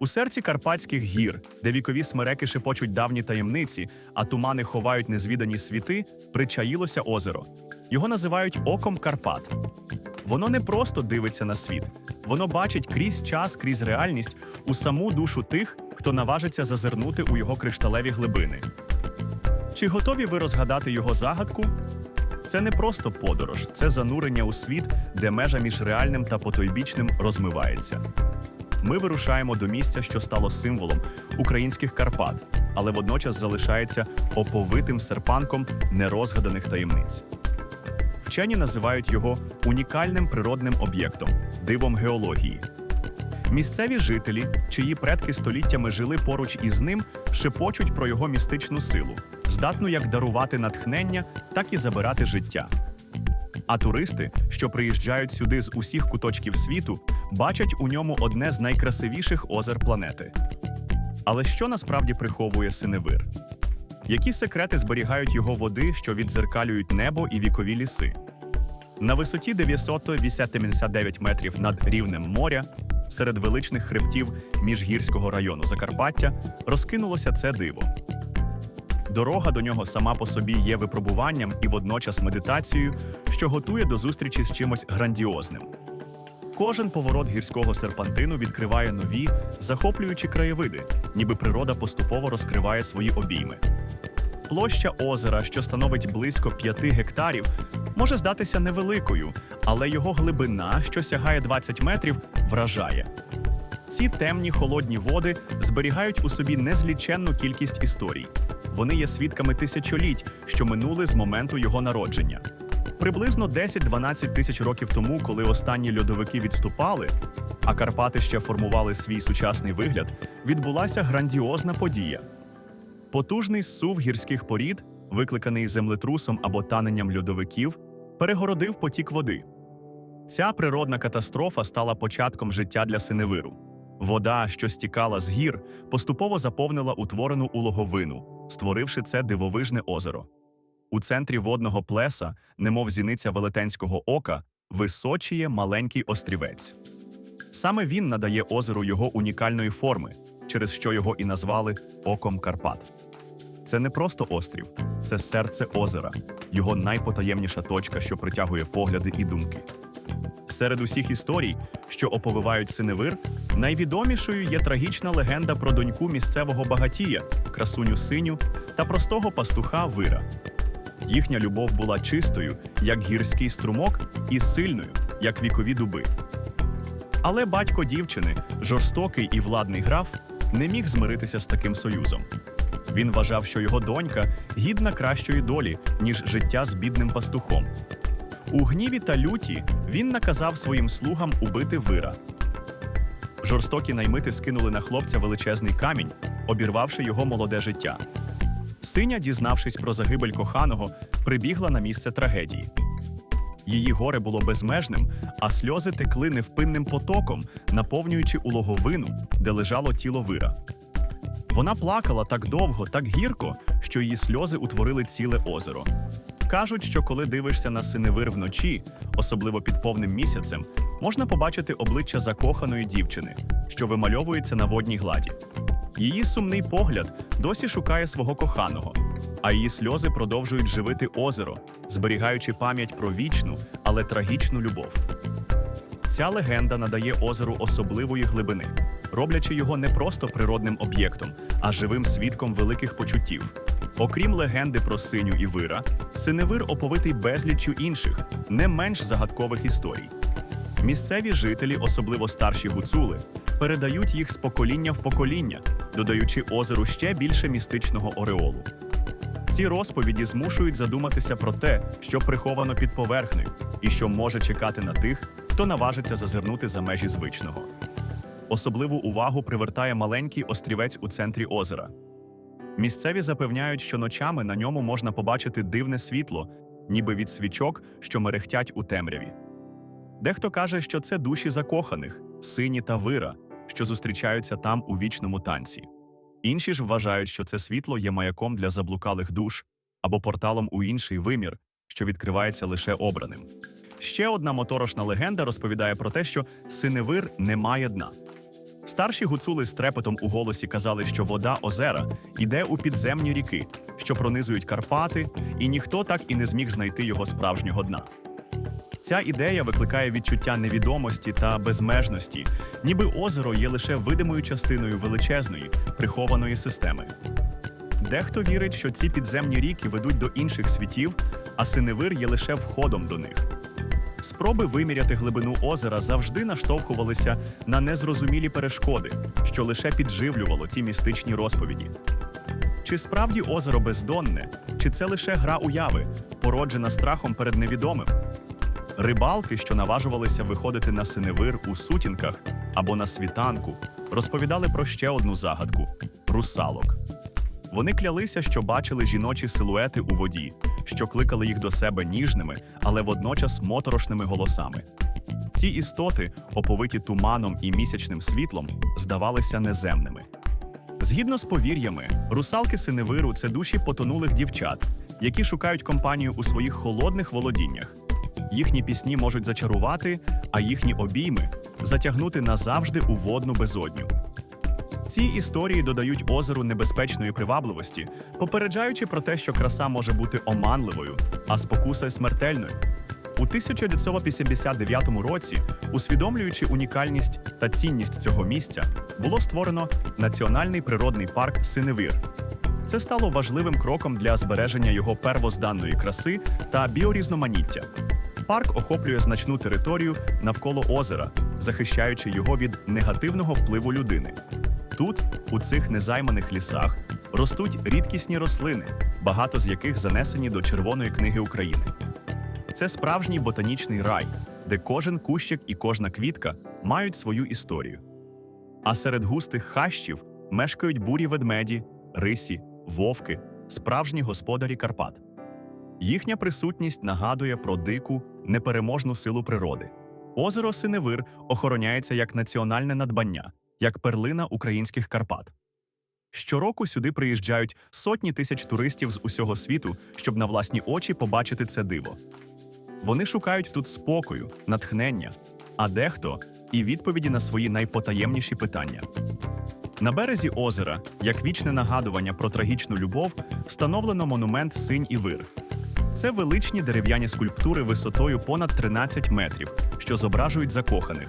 У серці Карпатських гір, де вікові смереки шепочуть давні таємниці, а тумани ховають незвідані світи, причаїлося озеро. Його називають Оком Карпат. Воно не просто дивиться на світ, воно бачить крізь час, крізь реальність у саму душу тих, хто наважиться зазирнути у його кришталеві глибини. Чи готові ви розгадати його загадку? Це не просто подорож, це занурення у світ, де межа між реальним та потойбічним розмивається. Ми вирушаємо до місця, що стало символом українських Карпат, але водночас залишається оповитим серпанком нерозгаданих таємниць. Вчені називають його унікальним природним об'єктом, дивом геології. Місцеві жителі, чиї предки століттями жили поруч із ним, шепочуть про його містичну силу, здатну як дарувати натхнення, так і забирати життя. А туристи, що приїжджають сюди з усіх куточків світу, бачать у ньому одне з найкрасивіших озер планети. Але що насправді приховує синевир? Які секрети зберігають його води, що віддзеркалюють небо і вікові ліси? На висоті 989 метрів над рівнем моря, серед величних хребтів міжгірського району Закарпаття, розкинулося це диво. Дорога до нього сама по собі є випробуванням і водночас медитацією, що готує до зустрічі з чимось грандіозним. Кожен поворот гірського серпантину відкриває нові, захоплюючі краєвиди, ніби природа поступово розкриває свої обійми. Площа озера, що становить близько 5 гектарів, може здатися невеликою, але його глибина, що сягає 20 метрів, вражає. Ці темні холодні води зберігають у собі незліченну кількість історій. Вони є свідками тисячоліть, що минули з моменту його народження. Приблизно 10-12 тисяч років тому, коли останні льодовики відступали, а Карпати ще формували свій сучасний вигляд, відбулася грандіозна подія. Потужний сув гірських порід, викликаний землетрусом або таненням льодовиків, перегородив потік води. Ця природна катастрофа стала початком життя для синевиру. Вода, що стікала з гір, поступово заповнила утворену улоговину, створивши це дивовижне озеро. У центрі водного плеса, немов зіниця велетенського ока, височіє маленький острівець. Саме він надає озеру його унікальної форми, через що його і назвали Оком Карпат. Це не просто острів, це серце озера, його найпотаємніша точка, що притягує погляди і думки. Серед усіх історій, що оповивають синевир, найвідомішою є трагічна легенда про доньку місцевого багатія, красуню синю та простого пастуха Вира. Їхня любов була чистою, як гірський струмок, і сильною, як вікові дуби. Але батько дівчини, жорстокий і владний граф, не міг змиритися з таким союзом. Він вважав, що його донька гідна кращої долі, ніж життя з бідним пастухом. У гніві та люті він наказав своїм слугам убити вира. Жорстокі наймити скинули на хлопця величезний камінь, обірвавши його молоде життя. Синя, дізнавшись про загибель коханого, прибігла на місце трагедії. Її горе було безмежним, а сльози текли невпинним потоком, наповнюючи улоговину, де лежало тіло вира. Вона плакала так довго, так гірко, що її сльози утворили ціле озеро. Кажуть, що коли дивишся на синевир вночі, особливо під повним місяцем, можна побачити обличчя закоханої дівчини, що вимальовується на водній гладі. Її сумний погляд досі шукає свого коханого, а її сльози продовжують живити озеро, зберігаючи пам'ять про вічну, але трагічну любов. Ця легенда надає озеру особливої глибини, роблячи його не просто природним об'єктом, а живим свідком великих почуттів. Окрім легенди про синю і вира, синевир оповитий безліччю інших, не менш загадкових історій. Місцеві жителі, особливо старші гуцули, передають їх з покоління в покоління, додаючи озеру ще більше містичного ореолу. Ці розповіді змушують задуматися про те, що приховано під поверхнею, і що може чекати на тих, хто наважиться зазирнути за межі звичного. Особливу увагу привертає маленький острівець у центрі озера. Місцеві запевняють, що ночами на ньому можна побачити дивне світло, ніби від свічок, що мерехтять у темряві. Дехто каже, що це душі закоханих, сині та вира, що зустрічаються там у вічному танці. Інші ж вважають, що це світло є маяком для заблукалих душ або порталом у інший вимір, що відкривається лише обраним. Ще одна моторошна легенда розповідає про те, що синевир не має дна. Старші гуцули з трепетом у голосі казали, що вода озера йде у підземні ріки, що пронизують Карпати, і ніхто так і не зміг знайти його справжнього дна. Ця ідея викликає відчуття невідомості та безмежності, ніби озеро є лише видимою частиною величезної, прихованої системи. Дехто вірить, що ці підземні ріки ведуть до інших світів, а синевир є лише входом до них. Спроби виміряти глибину озера завжди наштовхувалися на незрозумілі перешкоди, що лише підживлювало ці містичні розповіді. Чи справді озеро бездонне, чи це лише гра уяви, породжена страхом перед невідомим? Рибалки, що наважувалися виходити на синевир у сутінках або на світанку, розповідали про ще одну загадку русалок. Вони клялися, що бачили жіночі силуети у воді, що кликали їх до себе ніжними, але водночас моторошними голосами. Ці істоти, оповиті туманом і місячним світлом, здавалися неземними. Згідно з повір'ями, русалки синевиру це душі потонулих дівчат, які шукають компанію у своїх холодних володіннях. Їхні пісні можуть зачарувати, а їхні обійми затягнути назавжди у водну безодню. Ці історії додають озеру небезпечної привабливості, попереджаючи про те, що краса може бути оманливою, а спокуса смертельною. У 1989 році, усвідомлюючи унікальність та цінність цього місця, було створено Національний природний парк Синевир. Це стало важливим кроком для збереження його первозданної краси та біорізноманіття. Парк охоплює значну територію навколо озера, захищаючи його від негативного впливу людини. Тут, у цих незайманих лісах, ростуть рідкісні рослини, багато з яких занесені до Червоної книги України. Це справжній ботанічний рай, де кожен кущик і кожна квітка мають свою історію. А серед густих хащів мешкають бурі ведмеді, рисі, вовки, справжні господарі Карпат. Їхня присутність нагадує про дику, непереможну силу природи. Озеро Синевир охороняється як національне надбання, як перлина українських Карпат. Щороку сюди приїжджають сотні тисяч туристів з усього світу, щоб на власні очі побачити це диво. Вони шукають тут спокою, натхнення, а дехто і відповіді на свої найпотаємніші питання. На березі озера, як вічне нагадування про трагічну любов, встановлено монумент Синь і Вир. Це величні дерев'яні скульптури висотою понад 13 метрів, що зображують закоханих.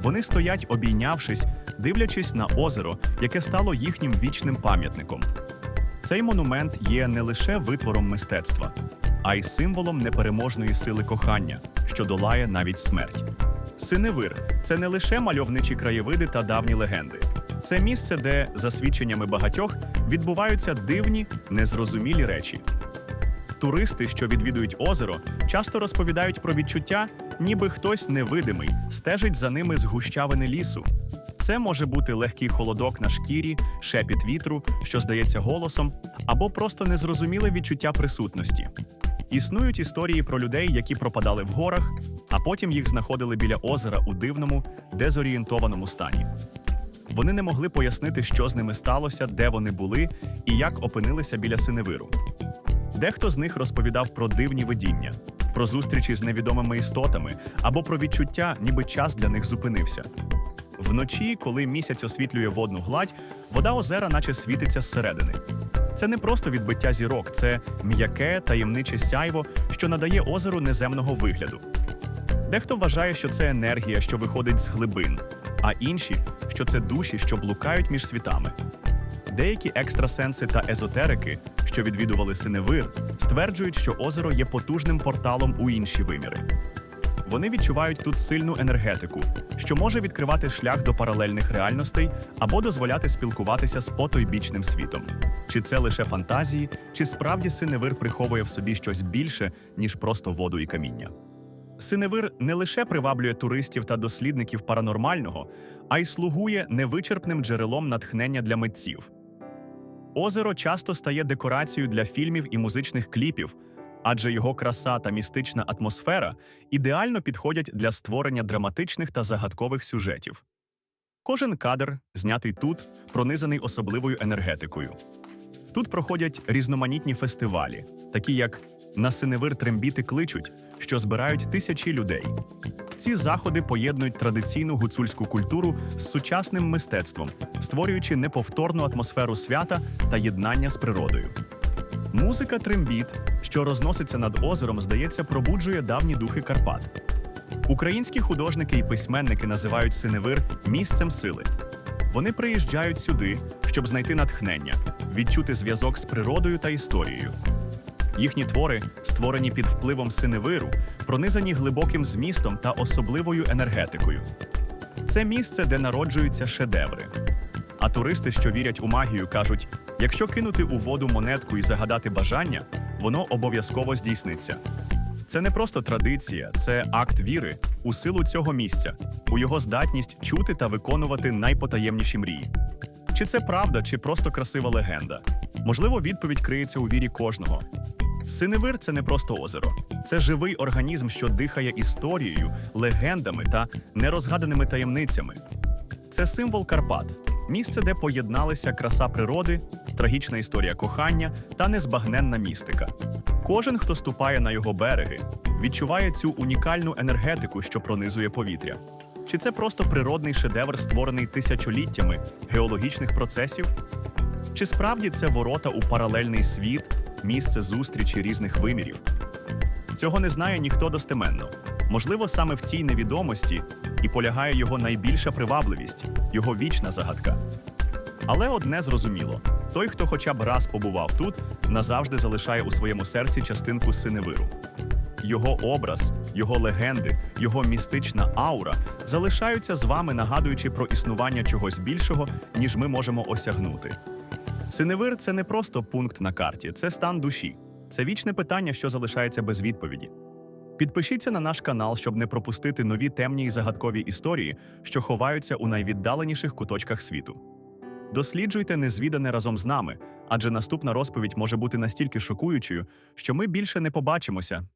Вони стоять, обійнявшись, дивлячись на озеро, яке стало їхнім вічним пам'ятником. Цей монумент є не лише витвором мистецтва, а й символом непереможної сили кохання, що долає навіть смерть. Синевир це не лише мальовничі краєвиди та давні легенди. Це місце, де, за свідченнями багатьох, відбуваються дивні, незрозумілі речі. Туристи, що відвідують озеро, часто розповідають про відчуття, ніби хтось невидимий стежить за ними з гущавини лісу. Це може бути легкий холодок на шкірі, шепіт вітру, що здається голосом, або просто незрозуміле відчуття присутності. Існують історії про людей, які пропадали в горах, а потім їх знаходили біля озера у дивному, дезорієнтованому стані. Вони не могли пояснити, що з ними сталося, де вони були і як опинилися біля синевиру. Дехто з них розповідав про дивні видіння, про зустрічі з невідомими істотами або про відчуття, ніби час для них зупинився. Вночі, коли місяць освітлює водну гладь, вода озера наче світиться зсередини. Це не просто відбиття зірок, це м'яке таємниче сяйво, що надає озеру неземного вигляду. Дехто вважає, що це енергія, що виходить з глибин, а інші, що це душі, що блукають між світами. Деякі екстрасенси та езотерики, що відвідували Синевир, стверджують, що озеро є потужним порталом у інші виміри. Вони відчувають тут сильну енергетику, що може відкривати шлях до паралельних реальностей або дозволяти спілкуватися з потойбічним світом. Чи це лише фантазії, чи справді Синевир приховує в собі щось більше, ніж просто воду і каміння? Синевир не лише приваблює туристів та дослідників паранормального, а й слугує невичерпним джерелом натхнення для митців. Озеро часто стає декорацією для фільмів і музичних кліпів, адже його краса та містична атмосфера ідеально підходять для створення драматичних та загадкових сюжетів. Кожен кадр, знятий тут, пронизаний особливою енергетикою. Тут проходять різноманітні фестивалі, такі як на синевир трембіти кличуть, що збирають тисячі людей. Ці заходи поєднують традиційну гуцульську культуру з сучасним мистецтвом, створюючи неповторну атмосферу свята та єднання з природою. Музика трембіт, що розноситься над озером, здається, пробуджує давні духи Карпат. Українські художники і письменники називають синевир місцем сили. Вони приїжджають сюди, щоб знайти натхнення, відчути зв'язок з природою та історією. Їхні твори, створені під впливом синевиру, пронизані глибоким змістом та особливою енергетикою. Це місце, де народжуються шедеври. А туристи, що вірять у магію, кажуть: якщо кинути у воду монетку і загадати бажання, воно обов'язково здійсниться. Це не просто традиція, це акт віри у силу цього місця, у його здатність чути та виконувати найпотаємніші мрії. Чи це правда, чи просто красива легенда? Можливо, відповідь криється у вірі кожного. Синевир це не просто озеро, це живий організм, що дихає історією, легендами та нерозгаданими таємницями. Це символ Карпат, місце, де поєдналися краса природи, трагічна історія кохання та незбагненна містика. Кожен, хто ступає на його береги, відчуває цю унікальну енергетику, що пронизує повітря. Чи це просто природний шедевр, створений тисячоліттями геологічних процесів? Чи справді це ворота у паралельний світ, місце зустрічі різних вимірів? Цього не знає ніхто достеменно. Можливо, саме в цій невідомості і полягає його найбільша привабливість, його вічна загадка. Але одне зрозуміло: той, хто хоча б раз побував тут, назавжди залишає у своєму серці частинку синевиру. Його образ, його легенди, його містична аура залишаються з вами, нагадуючи про існування чогось більшого, ніж ми можемо осягнути. Синевир це не просто пункт на карті, це стан душі. Це вічне питання, що залишається без відповіді. Підпишіться на наш канал, щоб не пропустити нові темні і загадкові історії, що ховаються у найвіддаленіших куточках світу. Досліджуйте незвідане разом з нами, адже наступна розповідь може бути настільки шокуючою, що ми більше не побачимося